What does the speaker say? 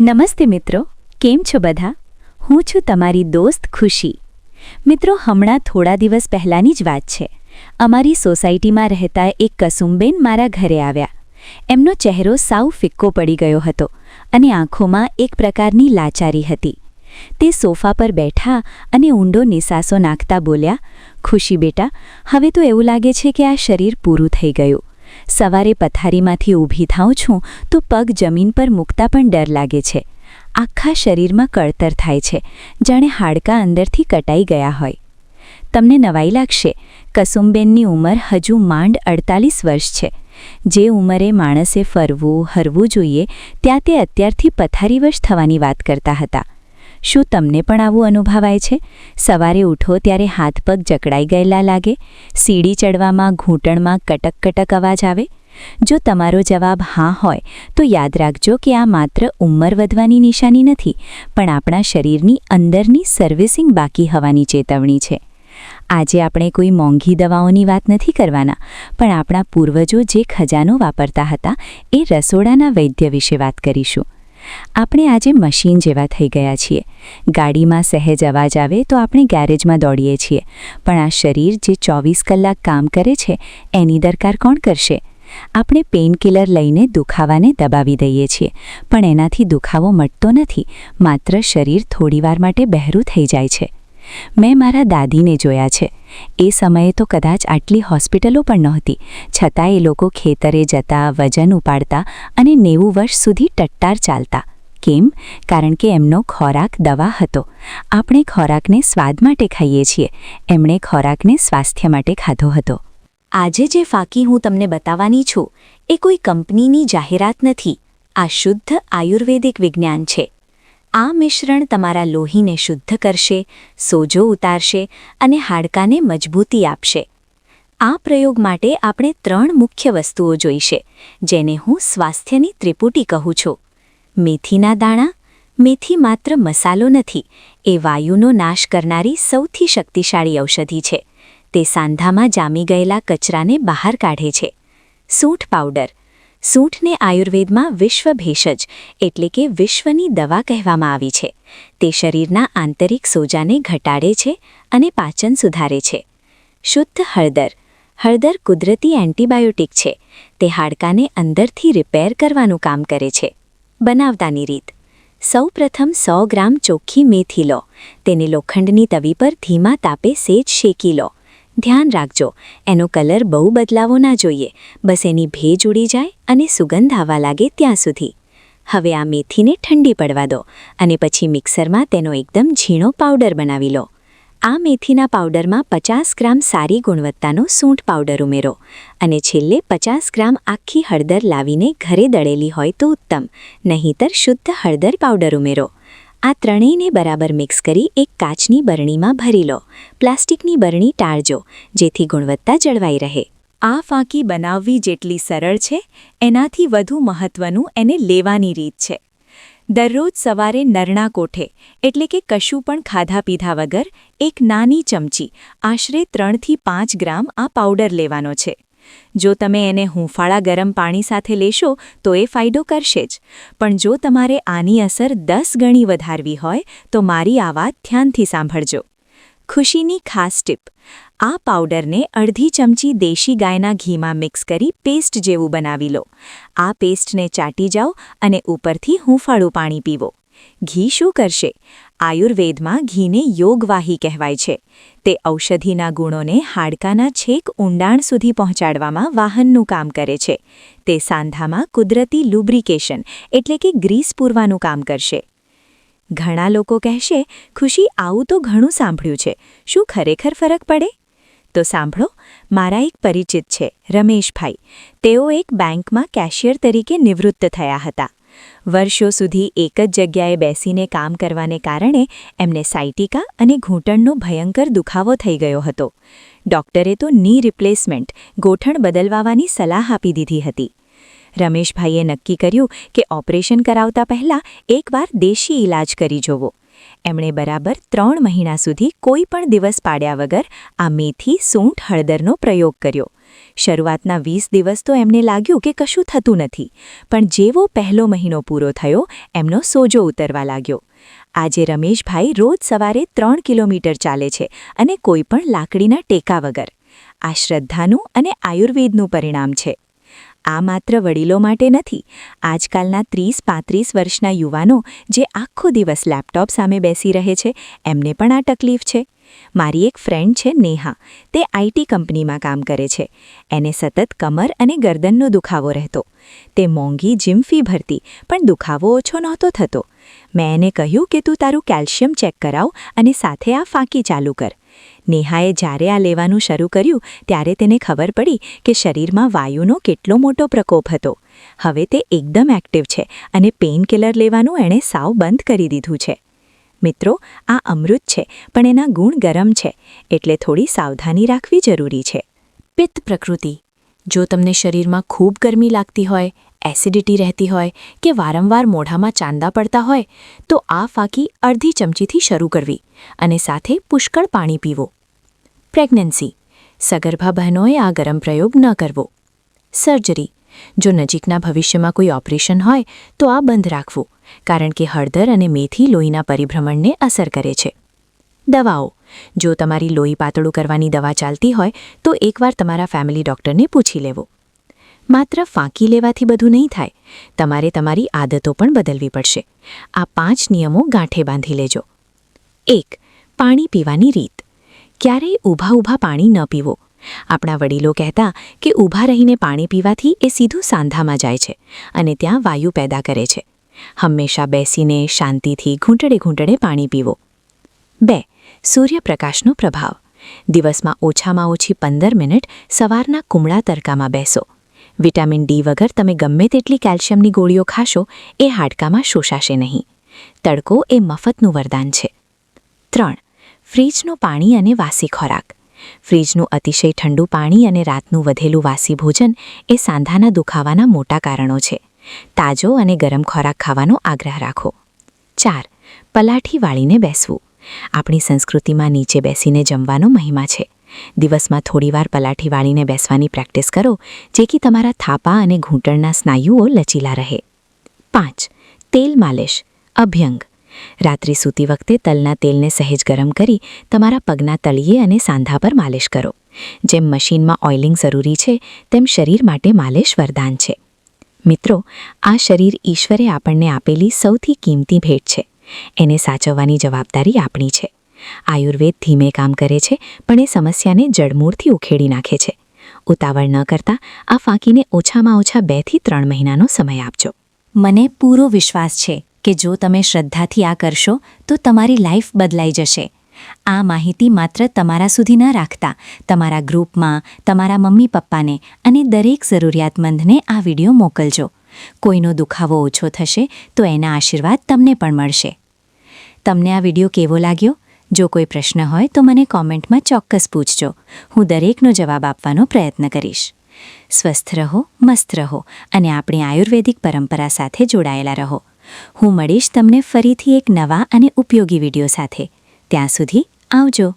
નમસ્તે મિત્રો, કેમ છો બધા? હું છું તમારી દોસ્ત ખુશી. મિત્રો, હમણાં થોડા દિવસ પહેલાંની જ વાત છે. અમારી સોસાયટીમાં રહેતા એક કસુમબેન મારા ઘરે આવ્યા. એમનો ચહેરો સાવ ફિક્કો પડી ગયો હતો અને આંખોમાં એક પ્રકારની લાચારી હતી. તે સોફા પર બેઠા અને ઊંડો નિસાસો નાખતા બોલ્યા, ખુશી બેટા, હવે તો એવું લાગે છે કે આ શરીર પૂરું થઈ ગયું. સવારે પથારીમાંથી ઊભી થાઉં છું તો પગ જમીન પર મૂકતા પણ ડર લાગે છે. આખા શરીરમાં કળતર થાય છે. જાણે હાડકાં અંદરથી કટાઈ ગયા હોય. તમને નવાઈ લાગશે. કસુમબેનની ઉંમર હજુ માંડ અડતાલીસ વર્ષ છે. જે ઉંમરે માણસે ફરવું, હરવું જોઈએ, ત્યાં તે અત્યારથી પથારીવશ થવાની વાત કરતા હતા. શું તમને પણ આવું અનુભવાય છે? સવારે ઉઠો ત્યારે હાથ પગ જકડાઈ ગયેલા લાગે. સીડી ચડવામાં, ઘૂંટણમાં કટક કટક અવાજ આવે. જો તમારો જવાબ હા હોય, તો યાદ રાખજો કે આ માત્ર ઉંમર વધવાની નિશાની નથી, પણ આપણા શરીરની અંદરની સર્વિસિંગ બાકી હવાની ચેતવણી છે. આજે આપણે કોઈ મોંઘી દવાઓની વાત નથી કરવાના, પણ આપણા પૂર્વજો જે ખજાનો વાપરતા હતા, એ રસોડાના વૈદ્ય વિશે વાત કરીશું. આપણે આજે મશીન જેવા થઈ ગયા છીએ. ગાડીમાં સહેજ અવાજ આવે તો આપણે ગેરેજમાં દોડીએ છીએ. પણ આ શરીર જે ચોવીસ કલાક કામ કરે છે, એની દરકાર કોણ કરશે? આપણે પેઇનકિલર લઈને દુખાવાને દબાવી દઈએ છીએ. પણ એનાથી દુખાવો મટતો નથી. માત્ર શરીર થોડીવાર માટે બહેરું થઈ જાય છે. મેં મારા દાદીને જોયા છે. એ સમયે તો કદાચ આટલી હોસ્પિટલો પણ નહોતી. છતાં એ લોકો ખેતરે જતા, વજન ઉપાડતા અને નેવું વર્ષ સુધી ટટ્ટાર ચાલતા. કેમ? કારણ કે એમનો ખોરાક દવા હતો. આપણે ખોરાકને સ્વાદ માટે ખાઈએ છીએ. એમણે ખોરાકને સ્વાસ્થ્ય માટે ખાધો હતો. આજે જે ફાકી હું તમને બતાવવાની છું, એ કોઈ કંપનીની જાહેરાત નથી. આ શુદ્ધ આયુર્વેદિક વિજ્ઞાન છે. આ મિશ્રણ તમારા લોહીને શુદ્ધ કરશે, સોજો ઉતારશે અને હાડકાને મજબૂતી આપશે. આ પ્રયોગ માટે આપણે ત્રણ મુખ્ય વસ્તુઓ જોઈશે, જેને હું સ્વાસ્થ્યની ત્રિપુટી કહું છું. મેથીના દાણા, મેથી માત્ર મસાલો નથી, એ વાયુનો નાશ કરનારી સૌથી શક્તિશાળી ઔષધિ છે. તે સાંધામાં જામી ગયેલા કચરાને બહાર કાઢે છે. સૂંઠ પાવડર સૂંઠને આયુર્વેદમાં વિશ્વ ભેષજ એટલે કે વિશ્વની દવા કહેવામાં આવી છે. તે શરીરના આંતરિક સોજાને ઘટાડે છે અને પાચન સુધારે છે. શુદ્ધ હળદર. હળદર કુદરતી એન્ટીબાયોટિક છે. તે હાડકાને અંદરથી રિપેર કરવાનું કામ કરે છે. બનાવતાની રીત. સૌપ્રથમ સો ગ્રામ ચોખ્ખી મેથી લો. તેને લોખંડની તવી પર ધીમા તાપે સેજ શેકી લો. ધ્યાન રાખજો. એનો કલર બહુ બદલાવો ના જોઈએ. બસ એની ભેજ ઉડી જાય અને સુગંધ આવવા લાગે ત્યાં સુધી. હવે આ મેથીને ઠંડી પડવા દો અને પછી મિક્સરમાં તેનો એકદમ ઝીણો પાવડર બનાવી લો. આ મેથીના પાવડરમાં પચાસ ગ્રામ સારી ગુણવત્તાનો સૂંઠ પાવડર ઉમેરો અને છેલ્લે પચાસ ગ્રામ આખી હળદર લાવીને ઘરે દળેલી હોય તો ઉત્તમ, નહીંતર શુદ્ધ હળદર પાવડર ઉમેરો. આ ત્રણેયને બરાબર મિક્સ કરી એક કાચની બરણીમાં ભરી લો. પ્લાસ્ટિકની બરણી ટાળજો, જેથી ગુણવત્તા જળવાઈ રહે. આ ફાંકી બનાવવી જેટલી સરળ છે, એનાથી વધુ મહત્વનું એને લેવાની રીત છે. દરરોજ સવારે નરણા કોઠે, એટલે કે કશું પણ ખાધા પીધા વગર, એક નાની ચમચી, આશરે ત્રણથી પાંચ ગ્રામ આ પાવડર લેવાનો છે. જો તમે એને હૂંફાળા ગરમ પાણી સાથે લેશો, તો એ ફાયદો કરશે જ. પણ જો તમારે આની અસર દસ ગણી વધારવી હોય, તો મારી આ વાત ધ્યાનથી સાંભળજો. ખુશીની ખાસ ટીપ. આ પાવડરને અડધી ચમચી દેશી ગાયના ઘીમાં મિક્સ કરી પેસ્ટ જેવું બનાવી લો. આ પેસ્ટને ચાટી જાઓ અને ઉપરથી હૂંફાળું પાણી પીવો. ઘી શું કરશે? આયુર્વેદમાં ઘીને યોગવાહી કહેવાય છે. તે ઔષધિના ગુણોને હાડકાના છેક ઊંડાણ સુધી પહોંચાડવામાં વાહનનું કામ કરે છે. તે સાંધામાં કુદરતી લુબ્રિકેશન એટલે કે ગ્રીસ પૂરવાનું કામ કરશે. ઘણા લોકો કહેશે, ખુશી આવું તો ઘણું સાંભળ્યું છે. શું ખરેખર ફરક પડે? તો સાંભળો, મારા એક પરિચિત છે, રમેશભાઈ. તેઓ એક બેંકમાં કેશિયર તરીકે નિવૃત્ત થયા હતા. વર્ષો સુધી એક જ જગ્યાએ બેસીને કામ કરવાને કારણે એમને સાઇટિકા અને ઘૂંટણનો ભયંકર દુખાવો થઈ ગયો હતો. ડોક્ટરે તો ની રિપ્લેસમેન્ટ ગોઠણ બદલવાની સલાહ આપી દીધી હતી. રમેશભાઈએ નક્કી કર્યું કે ઓપરેશન કરાવતા પહેલાં એકવાર દેશી ઇલાજ કરી જોવો. એમણે બરાબર ત્રણ મહિના સુધી કોઈ પણ દિવસ પાડ્યા વગર આ મેથી, સૂંઠ, હળદરનો પ્રયોગ કર્યો. શરૂઆતના વીસ દિવસ તો એમને લાગ્યું કે કશું થતું નથી, પણ જેવો પહેલો મહિનો પૂરો થયો, એમનો સોજો ઉતરવા લાગ્યો. આજે રમેશભાઈ રોજ સવારે ત્રણ કિલોમીટર ચાલે છે અને કોઈ પણ લાકડીના ટેકા વગર. આ શ્રદ્ધાનું અને આયુર્વેદનું પરિણામ છે. આ માત્ર વડીલો માટે નથી. આજકાલના ત્રીસ પાંત્રીસ વર્ષના યુવાનો જે આખો દિવસ લેપટોપ સામે બેસી રહે છે, એમને પણ આ તકલીફ છે. મારી એક ફ્રેન્ડ છે, નેહા. તે આઈટી કંપનીમાં કામ કરે છે. એને સતત કમર અને ગરદનનો દુખાવો રહેતો. તે મોંઘી જીમ ફી ભરતી, પણ દુખાવો ઓછો નહોતો થતો. મેં એને કહ્યું કે તું તારું કેલ્શિયમ ચેક કરાવ અને સાથે આ ફાંકી ચાલુ કર. નેહાએ જ્યારે આ લેવાનું શરૂ કર્યું, ત્યારે તેને ખબર પડી કે શરીરમાં વાયુનો કેટલો મોટો પ્રકોપ હતો. હવે તે એકદમ એક્ટિવ છે અને પેઇન કિલર લેવાનું એણે સાવ બંધ કરી દીધું છે. મિત્રો, આ અમૃત છે, પણ એના ગુણ ગરમ છે, એટલે થોડી સાવધાની રાખવી જરૂરી છે. પિત્ત પ્રકૃતિ. જો તમને શરીરમાં ખૂબ ગરમી લાગતી હોય, એસિડિટી રહેતી હોય કે વારંવાર મોઢામાં ચાંદા પડતા હોય, તો આ ફાંકી અડધી ચમચીથી શરૂ કરવી અને સાથે પુષ્કળ પાણી પીવો. પ્રેગ્નન્સી. સગર્ભા બહેનોએ આ ગરમ પ્રયોગ ન કરવો. સર્જરી. જો નજીકના ભવિષ્યમાં કોઈ ઓપરેશન હોય, તો આ બંધ રાખવું, કારણ કે હળદર અને મેથી લોહીના પરિભ્રમણને અસર કરે છે. દવાઓ. જો તમારી લોહી પાતળું કરવાની દવા ચાલતી હોય, તો એકવાર તમારા ફેમિલી ડોક્ટરને પૂછી લેવો. માત્ર ફાંકી લેવાથી બધું નહીં થાય. તમારે તમારી આદતો પણ બદલવી પડશે. આ પાંચ નિયમો ગાંઠે બાંધી લેજો. એક. પાણી પીવાની રીત. ક્યારેય ઊભા ઊભા પાણી ન પીવો. આપણા વડીલો કહેતા કે ઊભા રહીને પાણી પીવાથી એ સીધું સાંધામાં જાય છે અને ત્યાં વાયુ પેદા કરે છે. હંમેશા બેસીને શાંતિથી ઘૂંટડે ઘૂંટડે પાણી પીવો. બે, સૂર્યપ્રકાશનો પ્રભાવ. દિવસમાં ઓછામાં ઓછી પંદર મિનિટ સવારના કુમળા તડકામાં બેસો. વિટામિન ડી વગર તમે ગમે તેટલી કેલ્શિયમની ગોળીઓ ખાશો, એ હાડકામાં શોષાશે નહીં. તડકો એ મફતનું વરદાન છે. ત્રણ ફ્રીજનું પાણી અને વાસી ખોરાક. ફ્રીજનું અતિશય ઠંડુ પાણી અને રાતનું વધેલું વાસી ભોજન એ સાંધાના દુખાવાના મોટા કારણો છે. તાજો અને ગરમ ખોરાક ખાવાનો આગ્રહ રાખો. ચાર, પલાઠી વાળીને બેસવું. આપણી સંસ્કૃતિમાં નીચે બેસીને જમવાનો મહિમા છે. દિવસમાં થોડીવાર પલાઠી વાળીને બેસવાની પ્રેક્ટિસ કરો જેથી તમારા થાપા અને ઘૂંટણના સ્નાયુઓ લચીલા રહે. પાંચ, તેલ માલિશ, અભ્યંગ. રાત્રિ સૂતી વખતે તલના તેલને સહેજ ગરમ કરી તમારા પગના તળિયે અને સાંધા પર માલિશ કરો. જેમ મશીનમાં ઓઇલિંગ જરૂરી છે, તેમ શરીર માટે માલિશ વરદાન છે. મિત્રો, આ શરીર ઈશ્વરે આપણને આપેલી સૌથી કિંમતી ભેટ છે. એને સાચવવાની જવાબદારી આપણી છે. આયુર્વેદ ધીમે કામ કરે છે, પણ એ સમસ્યાને જડમૂળથી ઉખેડી નાખે છે. ઉતાવળ ન કરતા આ ફાંકીને ઓછામાં ઓછા બેથી ત્રણ મહિનાનો સમય આપજો. મને પૂરો વિશ્વાસ છે. કે જો તમે શ્રદ્ધાથી આ કરશો, તો તમારી લાઈફ બદલાઈ જશે. આ માહિતી માત્ર તમારા સુધી ન રાખતા, તમારા ગ્રુપમાં, તમારા મમ્મી પપ્પાને અને દરેક જરૂરિયાતમંદને આ વીડિયો મોકલજો. કોઈનો દુખાવો ઓછો થશે, તો એના આશીર્વાદ તમને પણ મળશે. તમને આ વીડિયો કેવો લાગ્યો? જો કોઈ પ્રશ્ન હોય, તો મને કોમેન્ટમાં ચોક્કસ પૂછજો. હું દરેકનો જવાબ આપવાનો પ્રયત્ન કરીશ. સ્વસ્થ રહો, મસ્ત રહો અને આપણી આયુર્વેદિક પરંપરા સાથે જોડાયેલા રહો. હું મળીશ તમને ફરીથી એક નવા અને ઉપયોગી વીડિયો સાથે. ત્યાં સુધી આવજો.